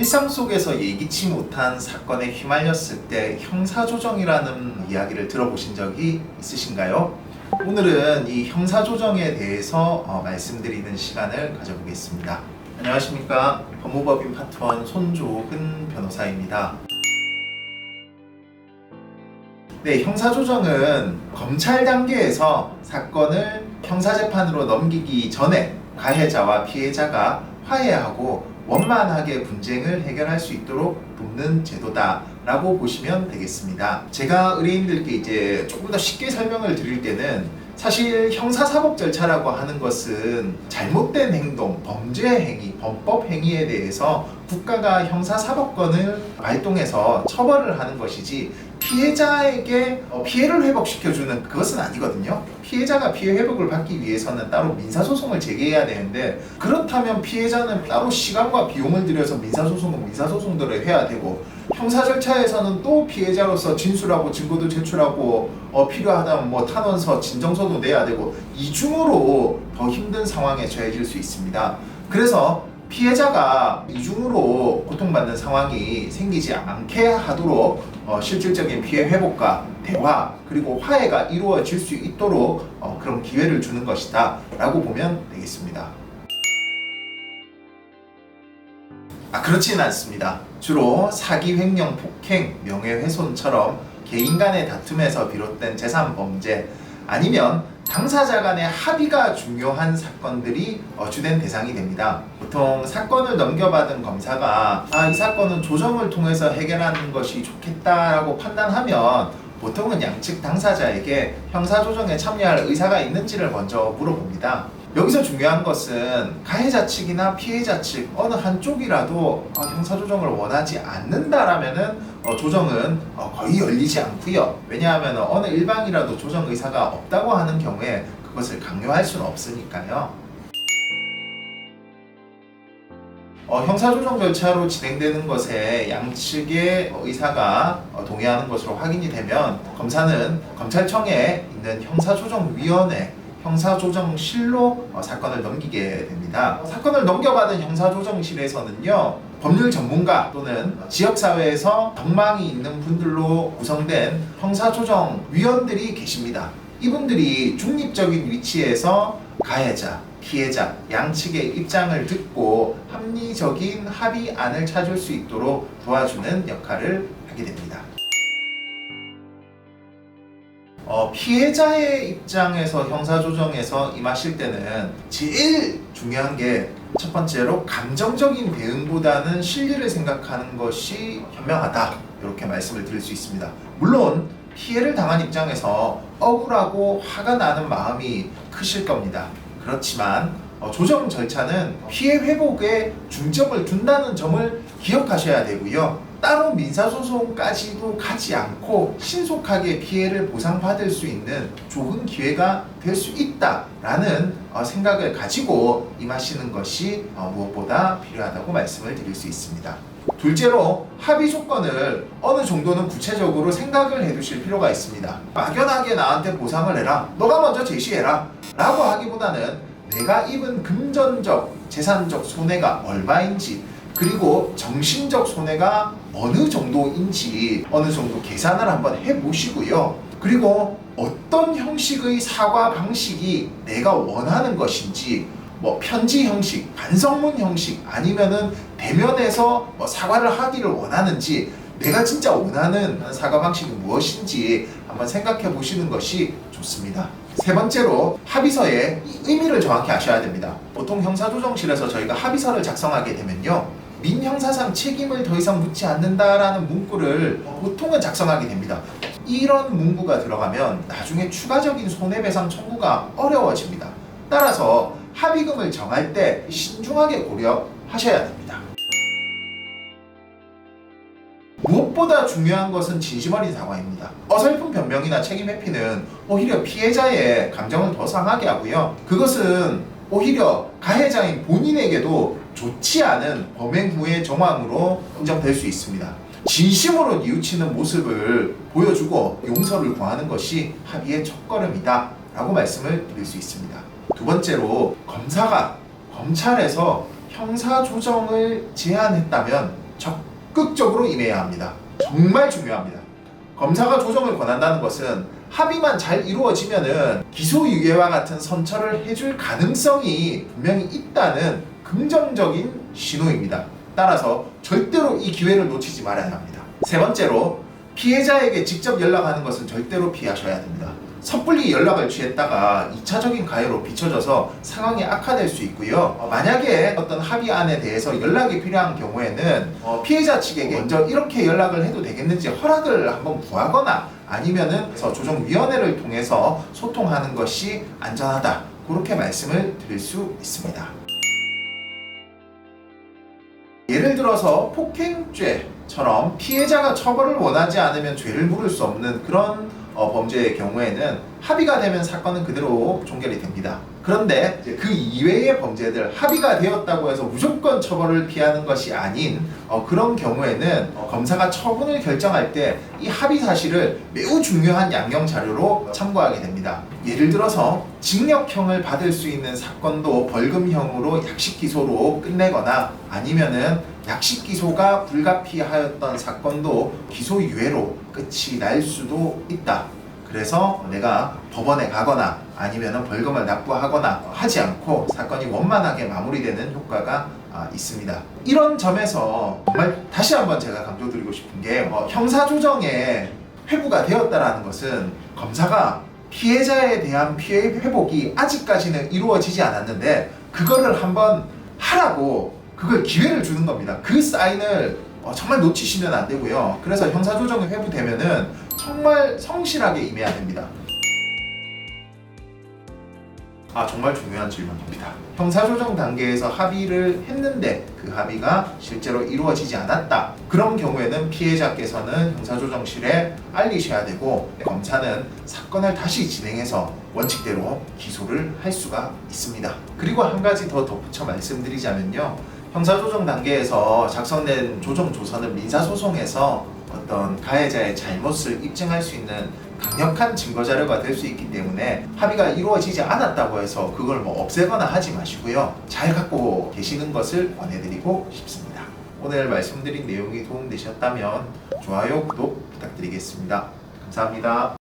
일상 속에서 예기치 못한 사건에 휘말렸을 때 형사조정이라는 이야기를 들어보신 적이 있으신가요? 오늘은 이 형사조정에 대해서 어, 말씀드리는 시간을 가져보겠습니다. 안녕하십니까. 법무법인 파트원 손조근 변호사입니다. 네, 형사조정은 검찰 단계에서 사건을 형사재판으로 넘기기 전에 가해자와 피해자가 화해하고 원만하게 분쟁을 해결할 수 있도록 돕는 제도다라고 보시면 되겠습니다. 제가 의뢰인들께 이제 조금 더 쉽게 설명을 드릴 때는 사실 형사사법 절차라고 하는 것은 잘못된 행동, 범죄 행위, 범법 행위에 대해서 국가가 형사사법권을 발동해서 처벌을 하는 것이지 피해자에게 어, 피해를 회복시켜주는 그것은 아니거든요. 피해자가 피해 회복을 받기 위해서는 따로 민사소송을 제기해야 되는데 그렇다면 피해자는 따로 시간과 비용을 들여서 민사소송은 민사소송대로 해야 되고 형사 절차에서는 또 피해자로서 진술하고 증거도 제출하고 어, 필요하다면 뭐 탄원서, 진정서도 내야 되고 이중으로 더 힘든 상황에 처해질 수 있습니다. 그래서 피해자가 이중으로 고통받는 상황이 생기지 않게 하도록 어, 실질적인 피해 회복과 대화 그리고 화해가 이루어질 수 있도록 어, 그런 기회를 주는 것이다 라고 보면 되겠습니다. 아 그렇지는 않습니다. 주로 사기, 횡령, 폭행, 명예훼손처럼 개인 간의 다툼에서 비롯된 재산 범죄 아니면 당사자 간의 합의가 중요한 사건들이 어, 주된 대상이 됩니다. 보통 사건을 넘겨받은 검사가 아, 이 사건은 조정을 통해서 해결하는 것이 좋겠다라고 판단하면 보통은 양측 당사자에게 형사조정에 참여할 의사가 있는지를 먼저 물어봅니다. 여기서 중요한 것은 가해자 측이나 피해자 측 어느 한쪽이라도 어, 형사조정을 원하지 않는다라면은 어, 조정은 어, 거의 열리지 않고요. 왜냐하면 어느 일방이라도 조정 의사가 없다고 하는 경우에 그것을 강요할 수는 없으니까요. 어, 형사조정 절차로 진행되는 것에 양측의 어, 의사가 어, 동의하는 것으로 확인이 되면 검사는 검찰청에 있는 형사조정위원회 형사조정실로 어, 사건을 넘기게 됩니다. 사건을 넘겨받은 형사조정실에서는요 법률 전문가 또는 지역사회에서 덕망이 있는 분들로 구성된 형사조정위원들이 계십니다. 이분들이 중립적인 위치에서 가해자, 피해자 양측의 입장을 듣고 합리적인 합의안을 찾을 수 있도록 도와주는 역할을 하게 됩니다. 어, 피해자의 입장에서 형사조정에서 임하실 때는 제일 중요한 게 첫 번째로 감정적인 대응보다는 실리를 생각하는 것이 현명하다. 이렇게 말씀을 드릴 수 있습니다. 물론 피해를 당한 입장에서 억울하고 화가 나는 마음이 크실 겁니다. 그렇지만 어, 조정 절차는 피해 회복에 중점을 둔다는 점을 기억하셔야 되고요. 따로 민사소송까지도 가지 않고 신속하게 피해를 보상받을 수 있는 좋은 기회가 될 수 있다라는 어, 생각을 가지고 임하시는 것이 어, 무엇보다 필요하다고 말씀을 드릴 수 있습니다. 둘째로 합의 조건을 어느 정도는 구체적으로 생각을 해 두실 필요가 있습니다. 막연하게 나한테 보상을 해라. 너가 먼저 제시해라. 라고 하기보다는 내가 입은 금전적, 재산적 손해가 얼마인지 그리고 정신적 손해가 어느 정도인지 어느 정도 계산을 한번 해보시고요. 그리고 어떤 형식의 사과 방식이 내가 원하는 것인지 뭐 편지 형식, 반성문 형식 아니면은 대면에서 뭐 사과를 하기를 원하는지 내가 진짜 원하는 사과 방식이 무엇인지 한번 생각해 보시는 것이 좋습니다. 세 번째로 합의서의 이 의미를 정확히 아셔야 됩니다. 보통 형사조정실에서 저희가 합의서를 작성하게 되면요. 민형사상 책임을 더 이상 묻지 않는다라는 문구를 보통은 작성하게 됩니다. 이런 문구가 들어가면 나중에 추가적인 손해배상 청구가 어려워집니다. 따라서 합의금을 정할 때 신중하게 고려하셔야 됩니다. 무엇보다 중요한 것은 진심 어린 사과입니다. 어설픈 변명이나 책임 회피는 오히려 피해자의 감정을 더 상하게 하고요. 그것은 오히려 가해자인 본인에게도 좋지 않은 범행 후의 정황으로 인정될 수 있습니다. 진심으로 뉘우치는 모습을 보여주고 용서를 구하는 것이 합의의 첫걸음이다 라고 말씀을 드릴 수 있습니다. 두 번째로 검사가 검찰에서 형사 조정을 제안했다면 적극적으로 임해야 합니다. 정말 중요합니다. 검사가 조정을 권한다는 것은 합의만 잘 이루어지면은 기소유예와 같은 선처를 해줄 가능성이 분명히 있다는 긍정적인 신호입니다. 따라서 절대로 이 기회를 놓치지 말아야 합니다. 세 번째로 피해자에게 직접 연락하는 것은 절대로 피하셔야 됩니다. 섣불리 연락을 취했다가 2차적인 가해로 비춰져서 상황이 악화될 수 있고요. 어, 만약에 어떤 합의안에 대해서 연락이 필요한 경우에는 어, 피해자 측에게 먼저 이렇게 연락을 해도 되겠는지 허락을 한번 구하거나 아니면은 조정위원회를 통해서 소통하는 것이 안전하다. 그렇게 말씀을 드릴 수 있습니다. 예를 들어서 폭행죄처럼 피해자가 처벌을 원하지 않으면 죄를 물을 수 없는 그런 어, 범죄의 경우에는 합의가 되면 사건은 그대로 종결이 됩니다. 그런데 이제 그 이외의 범죄들 합의가 되었다고 해서 무조건 처벌을 피하는 것이 아닌 어, 그런 경우에는 어, 검사가 처분을 결정할 때 이 합의 사실을 매우 중요한 양형 자료로 참고하게 됩니다. 예를 들어서 징역형을 받을 수 있는 사건도 벌금형으로 약식 기소로 끝내거나 아니면은 약식 기소가 불가피하였던 사건도 기소 유예로 끝이 날 수도 있다. 그래서 내가 법원에 가거나 아니면 벌금을 납부하거나 하지 않고 사건이 원만하게 마무리되는 효과가 아, 있습니다. 이런 점에서 정말 다시 한번 제가 강조드리고 싶은 게 어, 형사조정에 회부가 되었다라는 것은 검사가 피해자에 대한 피해 회복이 아직까지는 이루어지지 않았는데 그거를 한번 하라고 그걸 기회를 주는 겁니다. 그 사인을 어, 정말 놓치시면 안 되고요. 그래서 형사조정이 회부되면은 정말 성실하게 임해야 됩니다. 아 정말 중요한 질문입니다. 형사조정 단계에서 합의를 했는데 그 합의가 실제로 이루어지지 않았다. 그런 경우에는 피해자께서는 형사조정실에 알리셔야 되고 검사는 사건을 다시 진행해서 원칙대로 기소를 할 수가 있습니다. 그리고 한 가지 더 덧붙여 말씀드리자면요. 형사조정 단계에서 작성된 조정 조서는 민사소송에서 어떤 가해자의 잘못을 입증할 수 있는 강력한 증거 자료가 될 수 있기 때문에 합의가 이루어지지 않았다고 해서 그걸 뭐 없애거나 하지 마시고요. 잘 갖고 계시는 것을 권해드리고 싶습니다. 오늘 말씀드린 내용이 도움되셨다면 좋아요, 구독 부탁드리겠습니다. 감사합니다.